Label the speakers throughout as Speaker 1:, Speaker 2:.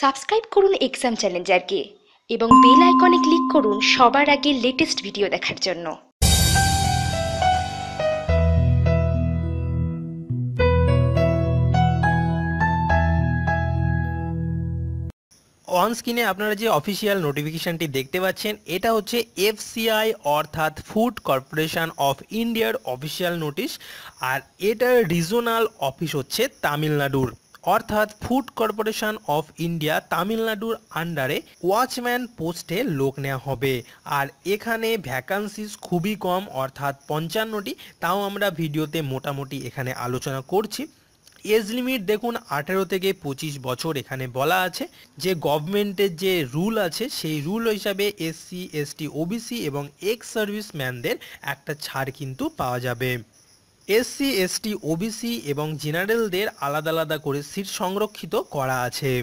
Speaker 1: Subscribe করুন exam চ্যালেঞ্জারকে এবং bell আইকনে ক্লিক করুন সবার আগে লেটেস্ট ভিডিও দেখার জন্য।
Speaker 2: অন স্ক্রিনে আপনারা যে অফিসিয়াল নোটিফিকেশনটি দেখতে পাচ্ছেন, এটা হচ্ছে এফসিআই অর্থাৎ ফুড কর্পোরেশন অফ ইন্ডিয়ার অফিসিয়াল নোটিশ আর এটার রিজনাল অফিস হচ্ছে তামিলনাড়ুর। অর্থাৎ ফুড কর্পোরেশন অফ ইন্ডিয়া তামিলনাড়ুর আন্ডারে ওয়াচম্যান পোস্টে লোক নেওয়া হবে। আর এখানে ভ্যাকান্সিস খুবই কম, অর্থাৎ পঞ্চান্নটি। তাও আমরা ভিডিওতে মোটামুটি এখানে আলোচনা করছি। এজ লিমিট দেখুন, আঠেরো থেকে পঁচিশ বছর এখানে বলা আছে। যে গভর্নমেন্টের যে রুল আছে, সেই রুল হিসাবে এসসি, এসটি, ওবিসি এবং এক্স সার্ভিসম্যানদের একটা ছাড় কিন্তু পাওয়া যাবে। এসসি, এসটি, ওবিসি এবং জেনারেলদের আলাদা আলাদা করে সিট সংরক্ষিত করা আছে।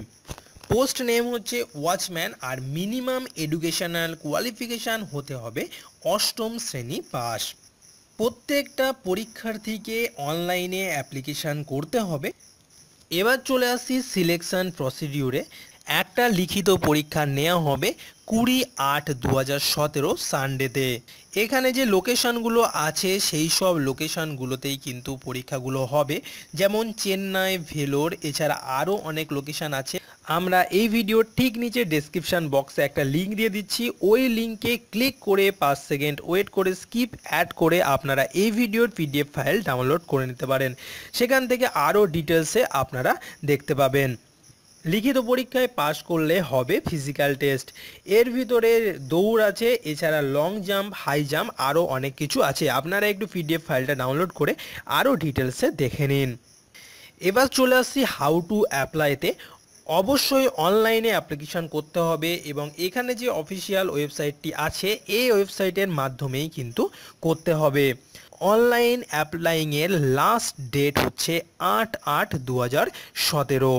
Speaker 2: পোস্ট নেম হচ্ছে ওয়াচম্যান আর মিনিমাম এডুকেশনাল কোয়ালিফিকেশান হতে হবে অষ্টম শ্রেণি পাস। প্রত্যেকটা পরীক্ষার্থীকে অনলাইনে অ্যাপ্লিকেশান করতে হবে। এবার চলে আসি সিলেকশন প্রসিডিউরে। একটা লিখিত পরীক্ষা নেওয়া হবে কুড়ি আট দু হাজার সতেরো সানডেতে। এখানে যে লোকেশানগুলো আছে, সেই সব লোকেশানগুলোতেই কিন্তু পরীক্ষাগুলো হবে। যেমন চেন্নাই, ভেলোর, এছাড়া আরও অনেক লোকেশন আছে। আমরা এই ভিডিওর ঠিক নিচে ডেসক্রিপশন বক্সে একটা লিঙ্ক দিয়ে দিচ্ছি। ওই লিঙ্কে ক্লিক করে পাঁচ সেকেন্ড ওয়েট করে স্কিপ অ্যাড করে আপনারা এই ভিডিওর পিডিএফ ফাইল ডাউনলোড করে নিতে পারেন। সেখান থেকে আরও ডিটেলসে আপনারা দেখতে পাবেন। লিখিত পরীক্ষায় পাশ করলে হবে ফিজিক্যাল টেস্ট এর ভিতরে দৌড় আছে, এছাড়া লং জাম্প হাই জাম্প আরও অনেক কিছু আছে। আপনারা একটু পিডিএফ ফাইলটা ডাউনলোড করে আরও ডিটেলসে দেখে নিন। এবার চলে আসছি হাউ টু অ্যাপ্লাইতে অবশ্যই অনলাইনে অ্যাপ্লিকেশান করতে হবে এবং এখানে যে অফিসিয়াল ওয়েবসাইটটি আছে, এই ওয়েবসাইটের মাধ্যমেই কিন্তু করতে হবে। অনলাইন অ্যাপ্লাইংয়ের লাস্ট ডেট হচ্ছে আট আট দু হাজার সতেরো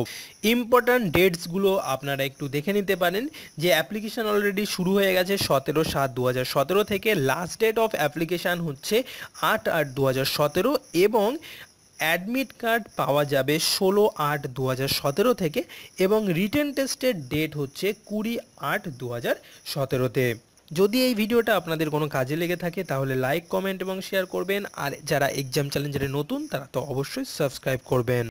Speaker 2: ইম্পর্ট্যান্ট ডেটসগুলো আপনারা একটু দেখে নিতে পারেন যে অ্যাপ্লিকেশান অলরেডি শুরু হয়ে গেছে সতেরো সাত দু হাজার সতেরো থেকে। লাস্ট ডেট অফ অ্যাপ্লিকেশান হচ্ছে আট আট দু হাজার সতেরো এবং অ্যাডমিট কার্ড পাওয়া যাবে ষোলো আট দু হাজার সতেরো থেকে এবং রিটেন টেস্টের ডেট হচ্ছে কুড়ি আট দু হাজার সতেরোতে। যদি এই ভিডিওটা আপনাদের কোনো কাজে লেগে থাকে, তাহলে লাইক কমেন্ট এবং শেয়ার করবেন। আর যারা এক্সাম চ্যালেঞ্জারে নতুন, তারা তো অবশ্যই সাবস্ক্রাইব করবেন।